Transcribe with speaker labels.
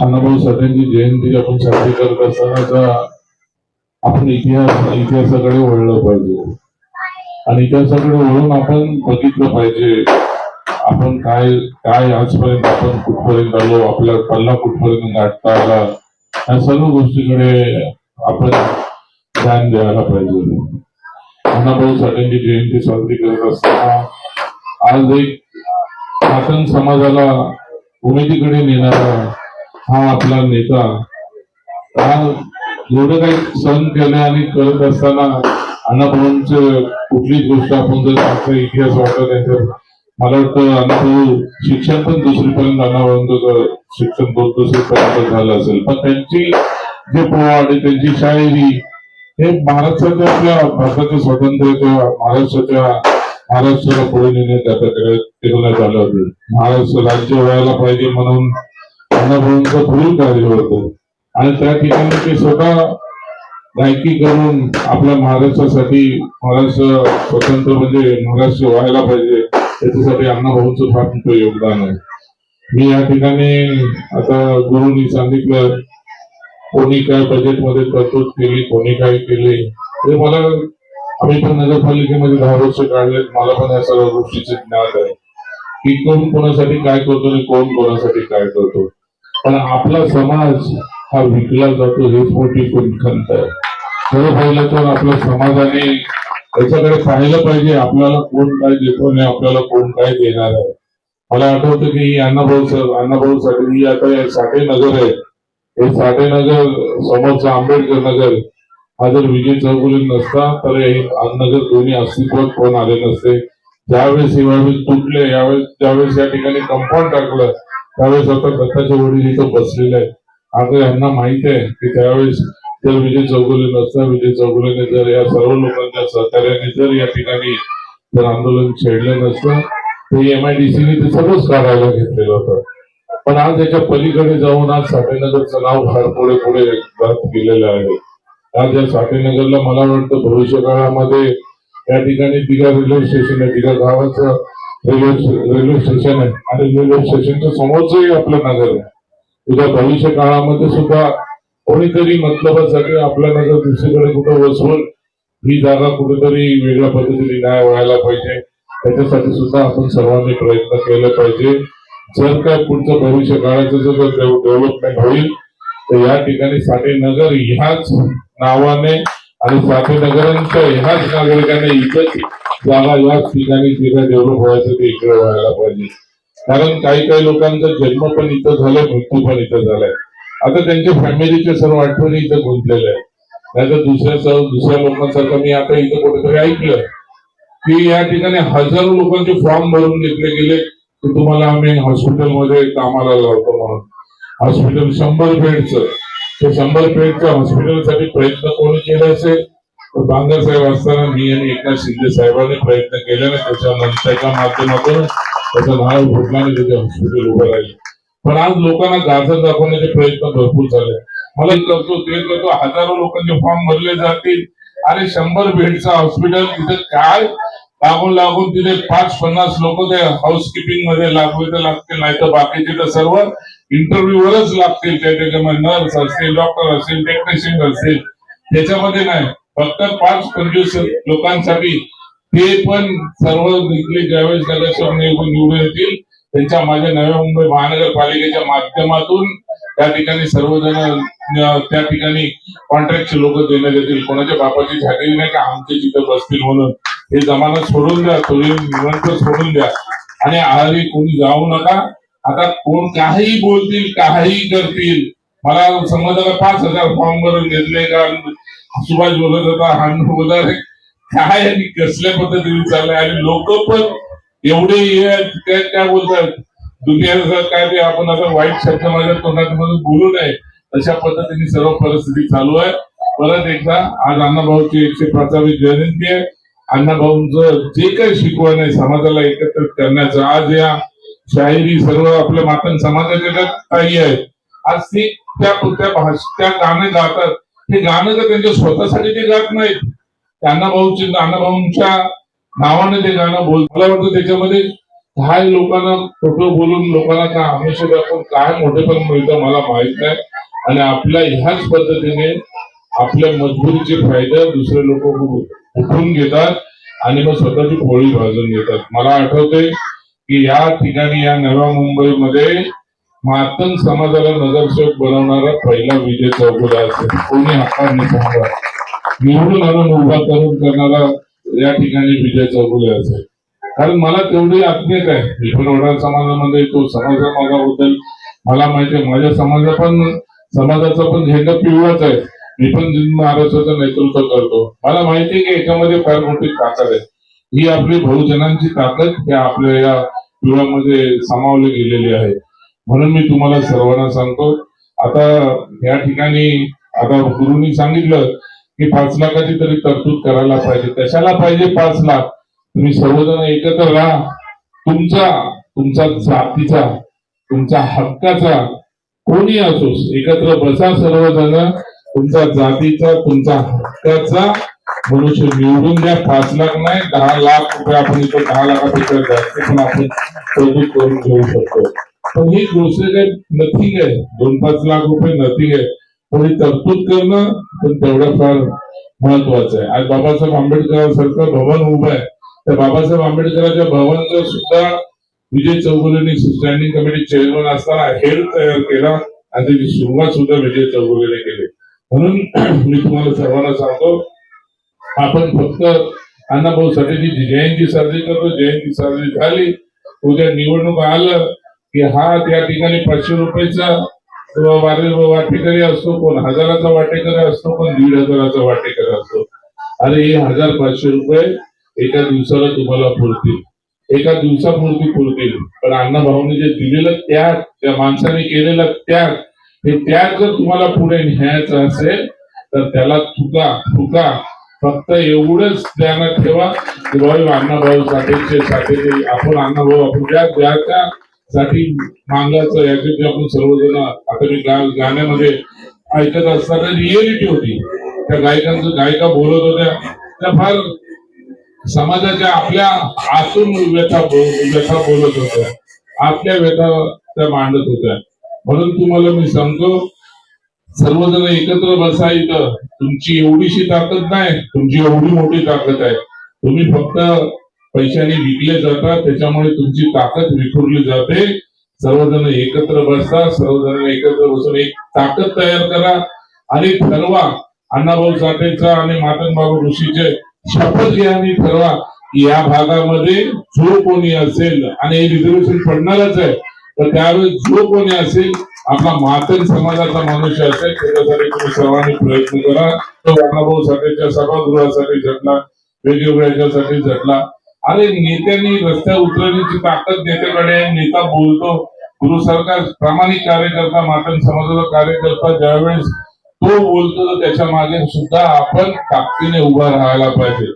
Speaker 1: अण्णाभाऊ साठेंची जयंती आपण साजरी करत असतानाचा आपण इतिहास इतिहासाकडे वळलं पाहिजे. आणि इतिहासाकडे वळून आपण बघितलं पाहिजे आपण काय काय आजपर्यंत आपण कुठपर्यंत आलो आपला पल्ला कुठपर्यंत गाठता आला या सर्व गोष्टीकडे आपण ध्यान द्यायला पाहिजे. अण्णाभाऊ साठेंची जयंती साजरी करत असताना आज एक शासन समाजाला उमेदीकडे नेणारा हा आपला नेता. हा एवढं काही सहन केलं आणि करत असताना अण्णाभाऊंच कुठलीच गोष्ट आपण जर त्यांचा इतिहास वाटत नाही तर. मला वाटतं अण्णाभाऊ शिक्षण पण दुसरीपर्यंत अण्णाभाऊंचं शिक्षण दोन दुसरीपर्यंत झालं असेल. पण त्यांची जे पोवाड आहे, त्यांची शायरी हे महाराष्ट्राच्या आपल्या भारताच्या स्वातंत्र्याच्या महाराष्ट्राच्या महाराष्ट्राला पुढे नेण्यात करण्यात आलं होतं. महाराष्ट्र राज्य व्हायला पाहिजे म्हणून अण्णाभाऊंचं पुढील कार्य होतं. आणि त्या ठिकाणी ते स्वतः गायकी करून आपल्या महाराष्ट्रासाठी महाराष्ट्र स्वतंत्र म्हणजे महाराष्ट्र व्हायला पाहिजे त्याच्यासाठी अण्णाभाऊंचं फार मोठं योगदान आहे. मी या ठिकाणी आता गुरुनी सांगितलं कोणी काय बजेटमध्ये तरतूद केली कोणी काय केली ते मला आम्ही पण नगरपालिकेमध्ये दहा वर्ष काढले मला पण या सर्व गोष्टीचे ज्ञान आहे. की कोण कोणासाठी काय करतो आणि कोण कोणासाठी काय करतो. पण आपला समाज हा विकला जातो हेच मोठी खंत आहे. खरं पाहिलं तर आपल्या समाजाने त्याच्याकडे पाहिलं पाहिजे आपल्याला कोण काय देतो आणि आपल्याला कोण काय देणार आहे. मला आठवतं की अण्णाभाऊ सर अण्णाभाऊ साठी ही आता हे साठे नगर आहे. हे साठे नगर समोरचा आंबेडकर नगर हा जर विजय चौगुले नसता तर हे नगर दोन्ही अस्तित्वात कोण आले नसते. ज्यावेळेस हे तुटले यावेळेस ज्यावेळेस या ठिकाणी कंपाऊंड टाकलं त्यावेळेस आता दत्ताचे वडील इथं बसलेले आहेत आता यांना माहीत आहे की त्यावेळेस जर विजय चौगुले नसता विजय चौगुलेने जर या सर्व लोकांच्या सहकार्याने जर या ठिकाणी जर आंदोलन छेडलं नसतं तर एम आय डी सीने ते सर्वच काढायला घेतलेलं होतं. पण आज याच्या पलीकडे जाऊन आज साठेनगरचं नाव फार पुढे पुढे गेलेलं आहे. आज या साठेनगरला मला वाटतं भविष्य काळामध्ये या ठिकाणी दिघा रेल्वे स्टेशन आहे दिघा गावाचं रेल्वे रेल्वे स्टेशन आहे आणि रेल्वे स्टेशनच्या समोरचंही आपलं नगर आहे उद्या भविष्य काळामध्ये सुद्धा कोणीतरी मतलबासाठी आपल्या नगर दुसरीकडे कुठं वसवून ही जागा कुठेतरी वेगळ्या पद्धतीने न्याय व्हायला पाहिजे त्याच्यासाठी सुद्धा आपण सर्वांनी प्रयत्न केले पाहिजे जर काय पुढचं भविष्य काळाचं जर डेव्हलपमेंट होईल तर या ठिकाणी साठे नगर ह्याच नावाने आणि साठे नगरांच्या ह्याच नागरिकांना इथंच जागा याच ठिकाणी जे डेव्हलप व्हायचं ते इकडे व्हायला पाहिजे. कारण काही काही लोकांचा जन्म पण इथं झालाय मृत्यू पण इथं झालाय. आता त्यांच्या फॅमिलीच्या सर्व आठवणी इथं गुंतलेल्या आहेत. नाहीतर दुसऱ्या दुसऱ्या लोकांसारखं मी आता इथं कुठेतरी ऐकलं की या ठिकाणी हजारो लोकांचे फॉर्म भरून घेतले गेले की तुम्हाला आम्ही हॉस्पिटलमध्ये कामाला लावतो म्हणून. हॉस्पिटल शंभर बेडचं. ते शंभर बेडच्या हॉस्पिटलसाठी प्रयत्न कोणी केले असेल? बांगर साहेब असताना मी आणि एकनाथ शिंदे साहेबांनी प्रयत्न केला ना त्याच्या त्याच्या माध्यमातून त्याचं नाव फुटल्याने त्याचे हॉस्पिटल उभं राहिले. पण आज लोकांना गाजर दाखवण्याचे प्रयत्न भरपूर झाले. मला करतो ते करतो हजारो लोकांचे फॉर्म भरले जातील. आणि शंभर बेडचा हॉस्पिटल तिथे काय? लागून लागून तिथे पाच पन्नास लोक ते हाऊसकीपिंगमध्ये लागले तर लागतील नाही तर बाकीचे तर सर्व इंटरव्ह्यूवरच लागतील. त्या त्याच्यामध्ये नर्स असतील डॉक्टर असतील टेक्निशियन असतील. त्याच्यामध्ये नाही. फक्त पाच पंचवीस लोकांसाठी ते पण सर्व इथले ज्यावेळेस निवडून येतील त्यांच्या माझ्या नव्या मुंबई महानगरपालिकेच्या माध्यमातून त्या ठिकाणी सर्वजण त्या ठिकाणी कॉन्ट्रॅक्टचे लोक देण्यात येतील. कोणाच्या बापाची झालेली नाही का? आमचे जिथं बसतील म्हणून. हे जमाना सोडून द्या थोडी निवंत सोडून द्या. आणि आहारी कोणी जाऊ नका. आता कोण काही बोलतील काही करतील. मला समाजाला पाच हजार फॉर्म भरून घेतले का? सुभाष बोलत होता हा बोलत काय आणि कसल्या पद्धतीने चाललंय? आणि लोक पण एवढे हे काय बोलतात? दुनियाचं काय ते आपण असं वाईट शब्द माझ्या तोंडातून बोलू नये अशा पद्धतीने सर्व परिस्थिती चालू आहे. परत एकदा आज अण्णाभाऊची एकशे पाचावी जयंती आहे. अण्णाभाऊंचं जे काही शिकवण आहे समाजाला एकत्रित करण्याचं आज या शाहिरी सर्व आपल्या मातन समाजाच्या काही आहेत. आज ती त्या त्या भाष गातात. हे गाणं तर त्यांच्या स्वतःसाठी ते गात नाहीत त्यांना भाऊची नानाभाऊंच्या नावाने ते गाणं बोल मला वाटतं त्याच्यामध्ये काय लोकांना खोटं बोलून लोकांना काय हमेशा दाखवून काय मोठेपण मिळतं मला माहीत नाही. आणि आपल्या ह्याच पद्धतीने आपल्या मजबुरीचे फायदे दुसरे लोक उठून घेतात आणि मग स्वतःची पोळी भाजून घेतात. मला आठवते की या ठिकाणी या नव्या मुंबईमध्ये मातन समाजाला नगरसेवक बनवणारा पहिला विजय चौगुले असेल. कोणी हाकार नाही निवडून आणून उभा करून करणारा या ठिकाणी विजय चौगुले असेल. कारण मला तेवढी आत्मीयता आहे. मी पण वडार समाजामध्ये तो समाजा माझ्याबद्दल मला माहिती आहे. माझ्या समाजा पण समाजाचा पण झेंडा पिवळाच आहे. मी पण महाराष्ट्राचं नेतृत्व करतो. मला माहिती आहे की याच्यामध्ये फार मोठी ताकद आहे. ही आपली बहुजनांची ताकद या आपल्या या पिवळामध्ये सामावली गेलेली आहे. म्हणून मी तुम्हाला सर्वांना सांगतो आता या ठिकाणी आता गुरुनी सांगितलं की पाच लाखाची तरी तरतूद करायला पाहिजे. कशाला पाहिजे पाच लाख? तुम्ही सर्वजण एकत्र राहा. तुमचा तुमचा जातीचा तुमच्या हक्काचा कोणी असोस एकत्र बसा सर्वजण. तुमच्या जातीचा तुमचा हक्काचा मनुष्य निवडून द्या. पाच लाख नाही दहा लाख रुपये आपण इथं दहा लाखापेक्षा जास्त पण आपण तरतूद करून घेऊ शकतो. ही गोष्ट काही नथिंग आहे. दोन पाच लाख रुपये नथिंग आहे. पण ही तरतूद करणं पण तेवढं फार महत्वाचं आहे. आज बाबासाहेब आंबेडकरांसारखं भवन उभं आहे. तर बाबासाहेब आंबेडकरांच्या भवनचं सुद्धा विजय चौगुलेंनी स्टँडिंग कमिटी चेअरमन असताना हेड तयार केला आणि त्याची सुरुवात सुद्धा विजय चौगुलेने केली. म्हणून मी तुम्हाला सर्वांना सांगतो आपण फक्त अण्णाभाऊ साठेची जयंती साजरी करतो. जयंती साजरी झाली. उद्या निवडणूक आलं. की हा त्या ठिकाणी पाचशे रुपयेचा वाटेकरी असतो कोण हजाराचा वाटेकरी असतो कोण दीड हजाराचा वाटेकरी असतो. अरे हे हजार पाचशे रुपये एका दिवसाला तुम्हाला पुरतील. एका दिवसापुरती पुरतील. पण अण्णाभाऊने जे दिलेलं त्याग त्या माणसाने केलेलं त्याग हे त्याग जर तुम्हाला पुढे न्यायचं असेल तर त्याला थुका थुका. फक्त एवढंच ध्यानात ठेवा की भाऊ अण्णाभाऊ साठेचे साठेचे. आपण अण्णाभाऊ आपण ज्या त्या साठी मागायचं याच्यात आपण सर्वजण आता मी गा- गाण्यामध्ये ऐकत असताना रिएलिटी होती. त्या गायकांचं गायिका बोलत होत्या. त्या फार समाजाच्या आपल्या आतून व्यथा व्यथा बोलत होत्या. आपल्या व्यथा त्या मांडत होत्या. म्हणून तुम्हाला मी सांगतो सर्वजण एकत्र बसा इथं. तुमची एवढीशी ताकद नाही तुमची एवढी मोठी ताकद आहे. तुम्ही फक्त पैशाने विकले जातात त्याच्यामुळे तुमची ताकद विखुरली जाते. सर्वजण एकत्र बसता सर्वजण एकत्र बसून एक ताकद तयार करा. आणि ठरवा अण्णाभाऊ साठेचा आणि मातन बाबू ऋषीचे शपथ घ्या आणि ठरवा या भागामध्ये जो कोणी असेल आणि हे रिझर्वेशन पडणारच आहे तर त्यावेळेस जो कोणी असेल आपला मातन समाजाचा मनुष्य असेल त्याच्यासाठी तुम्ही सर्वांनी प्रयत्न करा. तो अण्णाभाऊ साठेच्या सभागृहासाठी झटला वेगवेगळ्या याच्यासाठी झटला. अरे नेत्यांनी रस्त्यावर उतरण्याची ताकद नेत्याकडे आहे. नेता बोलतो गुरु सरकार प्रामाणिक कार्यकर्ता मातन समाजाचा कार्यकर्ता ज्यावेळेस तो बोलतो तर त्याच्यामागे सुद्धा आपण ताकदीने उभा राहायला पाहिजे